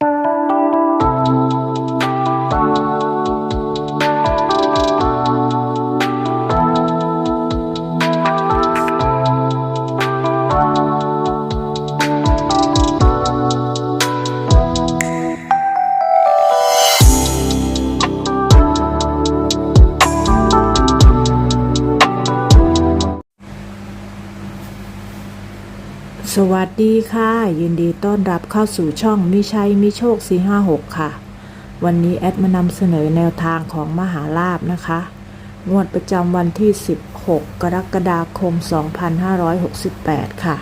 you สวัสดีค่ะ ยินดีต้อนรับเข้าสู่ช่องมิชัยมิโชค 456 ค่ะ วันนี้แอดมานำเสนอแนวทางของมหาลาบนะคะ งวดประจำวันที่ 16 กรกฎาคม 2568 ค่ะ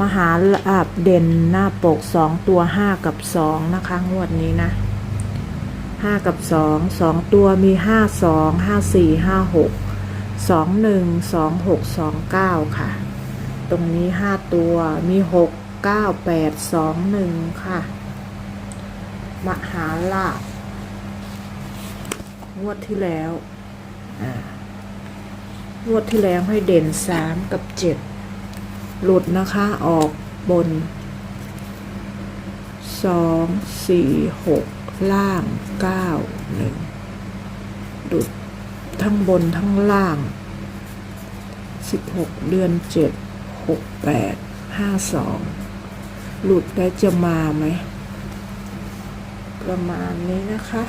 มหาลาบเด่นหน้าปก 2 ตัว 5 กับ 2 นะคะ งวดนี้นะ 5 กับ 2 2 ตัวมี 5 2 5 4 5 6 2 1 2 6 2 9 ค่ะ ตรงนี้ห้าตัวมีหกเก้าแปดสองหนึ่งค่ะ มหาลาภงวดที่แล้วงวดที่แล้วให้เด่นสามกับเจ็ดหลุดนะคะออกบนสองสี่หกล่างเก้าหนึ่งหลุดทั้งบนทั้งล่างสิบหกเดือนเจ็ด หกแปดห้าสองหลุดได้จะมาไหม ประมาณนี้นะคะ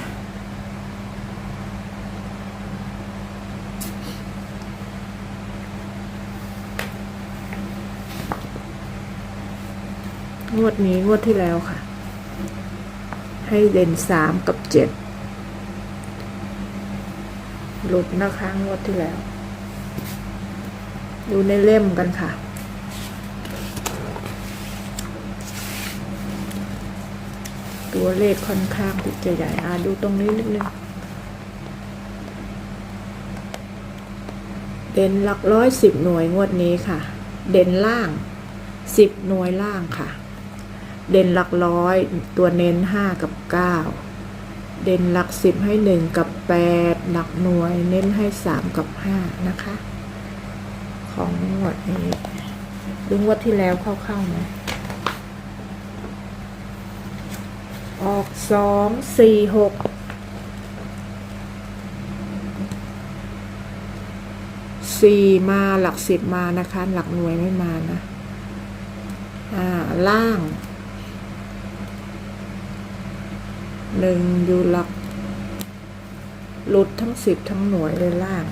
งวดนี้งวดที่แล้วค่ะ ให้เด่นสามกับเจ็ดหลุดนะคะงวดที่แล้ว ดูในเล่มกันค่ะ ตัวเลขค่อนข้างที่จะใหญ่อ่าดูตรงนี้นิดนึงเด่นหลักร้อยสิบหน่วยงวดนี้ค่ะ เด่นล่างสิบหน่วยล่างค่ะ เด่นหลักร้อยตัวเน้นห้ากับเก้าเด่นหลักสิบให้หนึ่งกับแปดหลักหน่วยเน้นให้สามกับห้านะคะ ของงวดนี้ดูงวดที่แล้วเข้าๆไหม ออกสองสี่หกสี่มาหลักสิบมานะคะ หลักหน่วยไม่มานะอ่าล่างหนึ่งอยู่หลักหลุดทั้งสิบทั้งหน่วยเลยล่าง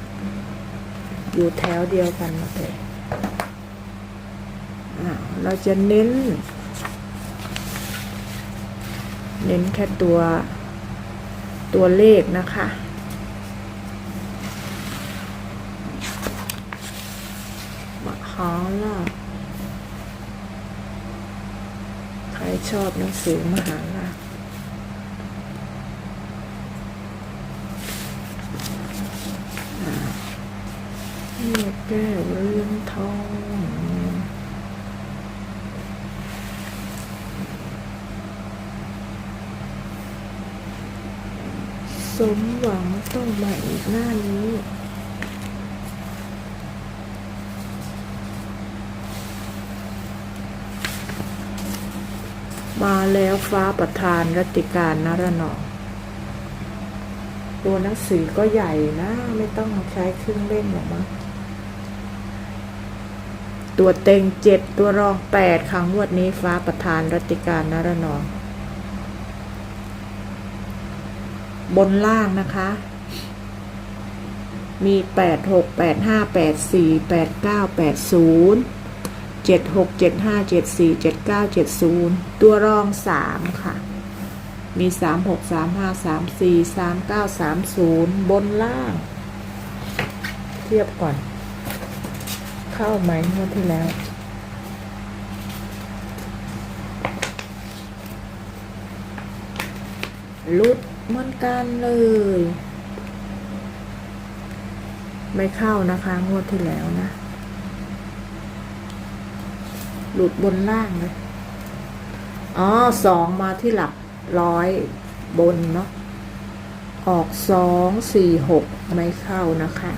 อยู่แถวเดียวกันหมดเลยอ่าเราจะเน้น เน้นแค่ตัวตัวเลขนะคะมหาลาภใครชอบหนังสือมหาลาภอ่าเนี่ยแก้วเรื่องทอง ส มหวังต้องมาอีกหน้านี้มาแล้วฟ้าประธานรัติการนรนองตัวหนังสือก็ใหญ่นะ ไม่ต้องใช้เครื่องเล่นหรอกมั้งตัวเต็งเจ็ดตัวรองแปดครั้งวดนี้ฟ้าประธานรัติการนรนอง บนล่างนะคะ มีแปดหกแปดห้าแปดสี่แปดเก้าแปดศูนย์เจ็ดหกเจ็ดห้าเจ็ดสี่เจ็ดเก้าเจ็ดศูนย์ตัวรองสามค่ะ มีสามหกสามห้าสามสี่สามเก้าสามศูนย์บนล่าง เทียบก่อน เข้าไหมงวดที่แล้วลุด เหมือนกันเลย ไม่เข้านะคะงวดที่แล้วนะ หลุดบนล่างเลย อ๋อสองมาที่หลักร้อยบนเนาะ ออกสองสี่หกไม่เข้านะคะ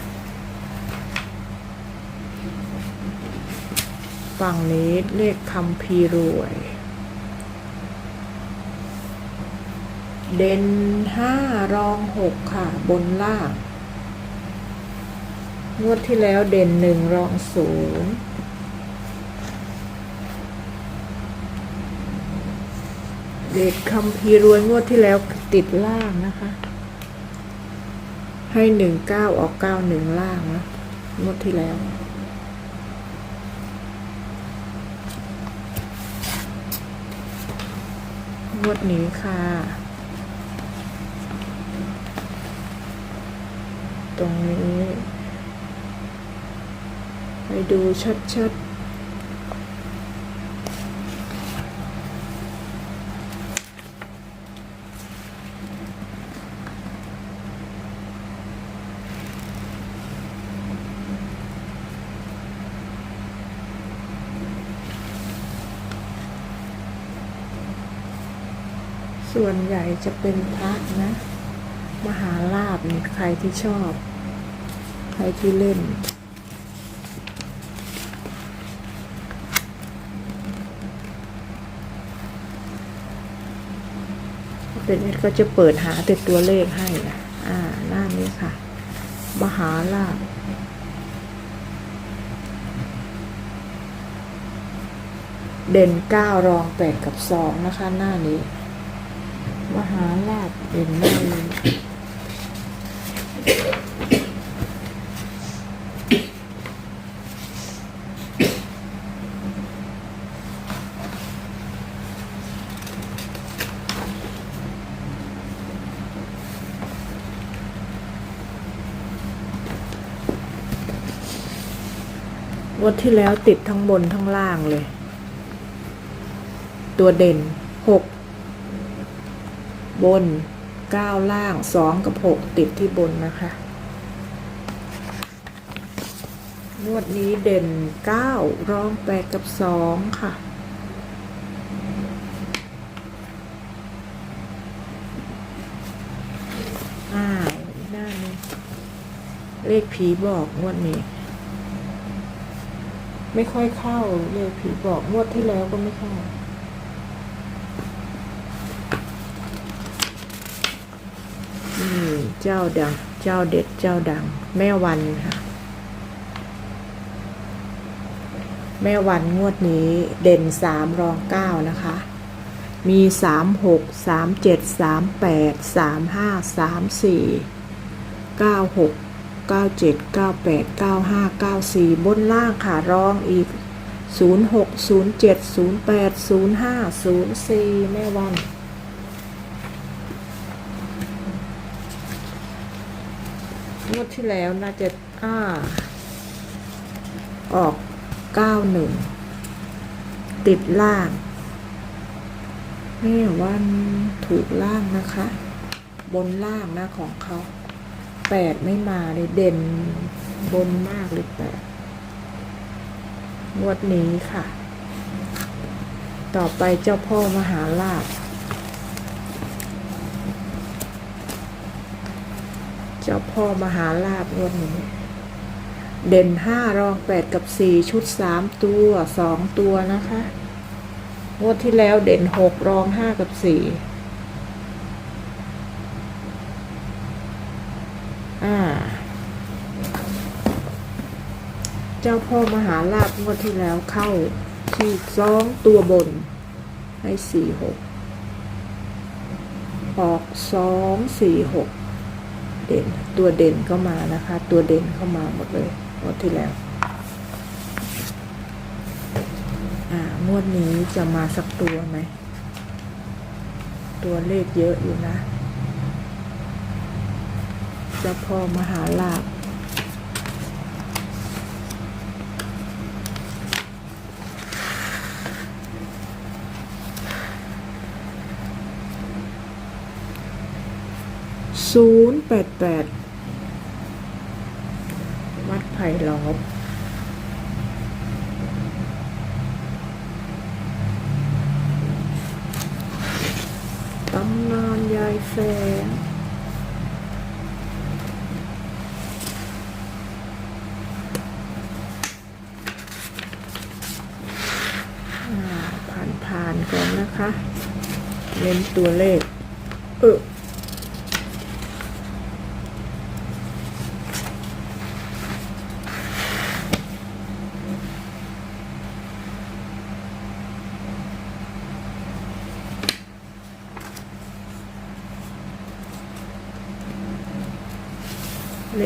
ฝั่งนี้เลขคำพีร์รวย เด่นห้ารองหกค่ะ บนล่าง งวดที่แล้วเด่นหนึ่งรองศูนย์เด็กคำพีรวยงวดที่แล้วติดล่างนะคะ ให้หนึ่งเก้าออกเก้าหนึ่งล่างนะงวดที่แล้ว งวดนี้ค่ะ ตรงนี้ ไปดูชัดๆส่วนใหญ่จะเป็นพระนะ มหาลาบนี่ใครที่ชอบ ใครที่เล่น เป็นเอ็ดก็จะเปิดหาแต่ตัวเลขให้นะอ่า หน้านี้ค่ะ มหาลาบเด่นเก้ารองแปดกับสองนะคะ หน้านี้ มหาลาบเด่นหน้านี้ วดที่แล้วติดทั้งบนทั้งล่างเลย ตัวเด่นหกบน เก้าล่างสองกับหกติดที่บนนะคะ งวดนี้เด่นเก้ารองแปดกับสองค่ะ อ้าวหน้านี้เลขผีบอกงวดนี้ ไม่ค่อยเข้าเลยผีบอกงวดที่แล้วก็ไม่เข้า อืม เจ้าดัง เจ้าเด็ดเจ้าดัง แม่วันค่ะ แม่วันงวดนี้เด่นสามรองเก้านะคะ มีสามหกสามเจ็ดสามแปดสามห้าสามสี่เก้าหกเก้าเจ็ดเก้าแปดเก้าห้าเก้าสี่บนล่างค่ะรองอีกศูนย์หกศูนย์เจ็ดศูนย์แปดศูนย์ห้าศูนย์สี่แม่วัน งวดที่แล้วน่าจะอ้าออกเก้าหนึ่งติดล่างแม่วันถูกล่างนะคะ บนล่างนะของเขาแปดไม่มาเลยเด่นบนมากเลยแปดงวดนี้ค่ะ ต่อไปเจ้าพ่อมหาลาภ เจ้าพ่อมหาลาบงวดนี้ เด่นห้ารองแปดกับสี่ชุดสามตัวสองตัวนะคะงวดที่แล้วเด่นหกรองห้ากับสี่อ่าเจ้าพ่อมหาลาบงวดที่แล้วเข้าที่สองตัวบน ให้สี่หกออกสองสี่หก เด่น ตัวเด่นก็มานะคะ ตัวเด่นเข้ามาหมดเลยงวดที่แล้วอ่างวดนี้จะมาสักตัวไหม ตัวเลขเยอะอยู่นะเจ้าพ่อมหาลาภ ศูนย์แปดแปดวัดไผ่ล้อมตำนานยายแสงผ่านๆก่อนนะคะ เน้นตัวเลข เออ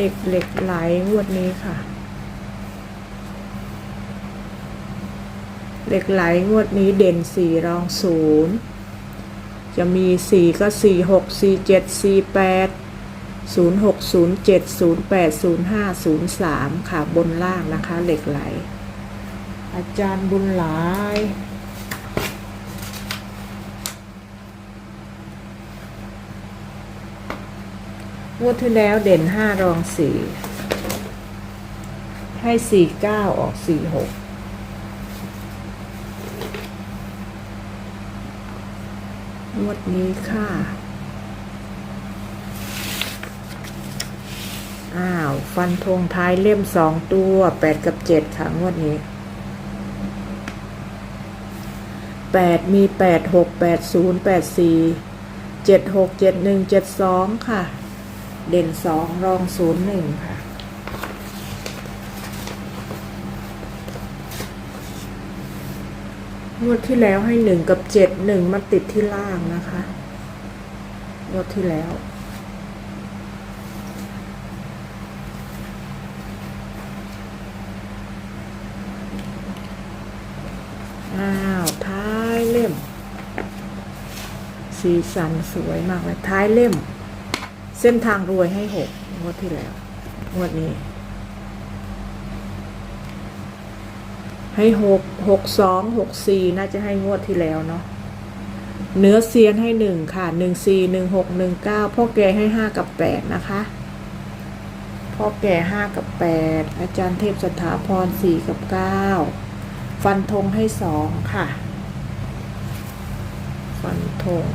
เหล็กเหล็กไหลงวดนี้ค่ะ เหล็กไหลงวดนี้เด่นสี่รองศูนย์จะมีสี่ก็สี่หกสี่เจ็ดสี่แปดศูนย์หกศูนย์เจ็ดศูนย์แปดศูนย์ห้าศูนย์สามค่ะบนล่างนะคะ เหล็กไหล อาจารย์บุญหลาย งวดที่แล้วเด่นห้ารองสี่ให้สี่เก้าออกสี่หกงวดนี้ค่ะ อ้าว ฟันธงท้ายเล่มสองตัวแปดกับเจ็ดค่ะ งวดนี้แปดมีแปดหกแปดศูนย์แปดสี่เจ็ดหกเจ็ดหนึ่งเจ็ดสองค่ะ เด่นสองรองศูนย์หนึ่งค่ะ งวดที่แล้วให้หนึ่งกับเจ็ดหนึ่งมาติดที่ล่างนะคะ งวดที่แล้วอ้าวท้ายเล่ม สีสันสวยมากเลยท้ายเล่ม เส้นทางรวยให้หกงวดที่แล้ว งวดนี้ ให้หกหกสองหกสี่น่าจะให้งวดที่แล้วเนาะเนื้อเซียนให้หนึ่งค่ะหนึ่งสี่หนึ่งหกหนึ่งเก้าพ่อแกให้ห้ากับแปดนะคะ พ่อแกห้ากับแปดอาจารย์เทพสถาพรสี่กับเก้าฟันธงให้สองค่ะ ฟันธง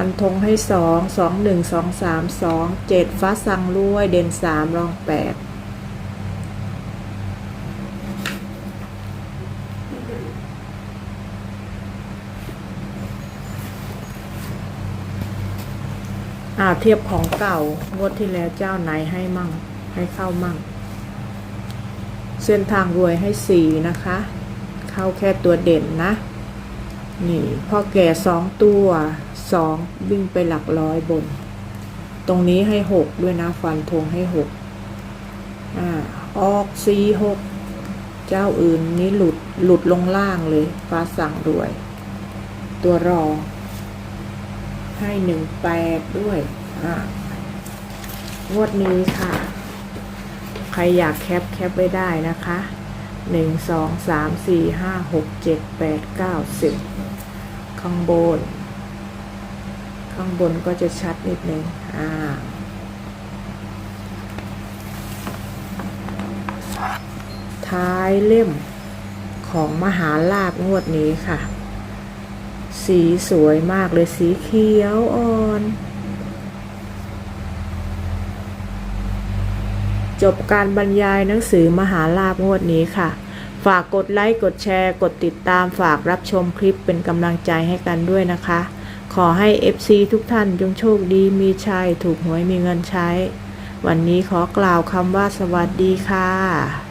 ฟันธงให้สองสองหนึ่งสองสามสองเจ็ดฟ้าสังรวยเด่นสามรองแปดอ่าเทียบของเก่างวดที่แล้วเจ้าไหนให้มั่ง ให้เข้ามั่ง เส้นทางรวยให้สี่นะคะ เข้าแค่ตัวเด่นนะ นี่พ่อแก่สองตัว สองวิ่งไปหลักร้อยบน ตรงนี้ให้หกด้วยนะฟันธงให้หกอ่าออกสี่หกเจ้าอื่นนี้หลุดหลุดลงล่างเลย ฟ้าสั่งรวย ตัวรองให้หนึ่งแปดด้วยอ่างวดนี้ค่ะ ใครอยากแคปแคปไว้ได้นะคะหนึ่งสองสามสี่ห้าหกเจ็ดแปดเก้าสิบข้างบน ข้างบนก็จะชัดนิดนึงอ่าท้ายเล่มของมหาลาบงวดนี้ค่ะ สีสวยมากเลยสีเขียวอ่อน จบการบรรยายหนังสือมหาลาบงวดนี้ค่ะ ฝากกดไลค์ กดแชร์ กดติดตามฝากรับชมคลิปเป็นกำลังใจให้กันด้วยนะคะ อให้ FC ทุกท่านจงโชคดีมีชัยถูกหวยมีเงินใช้ วันนี้ขอกล่าวคำว่าสวัสดีค่ะ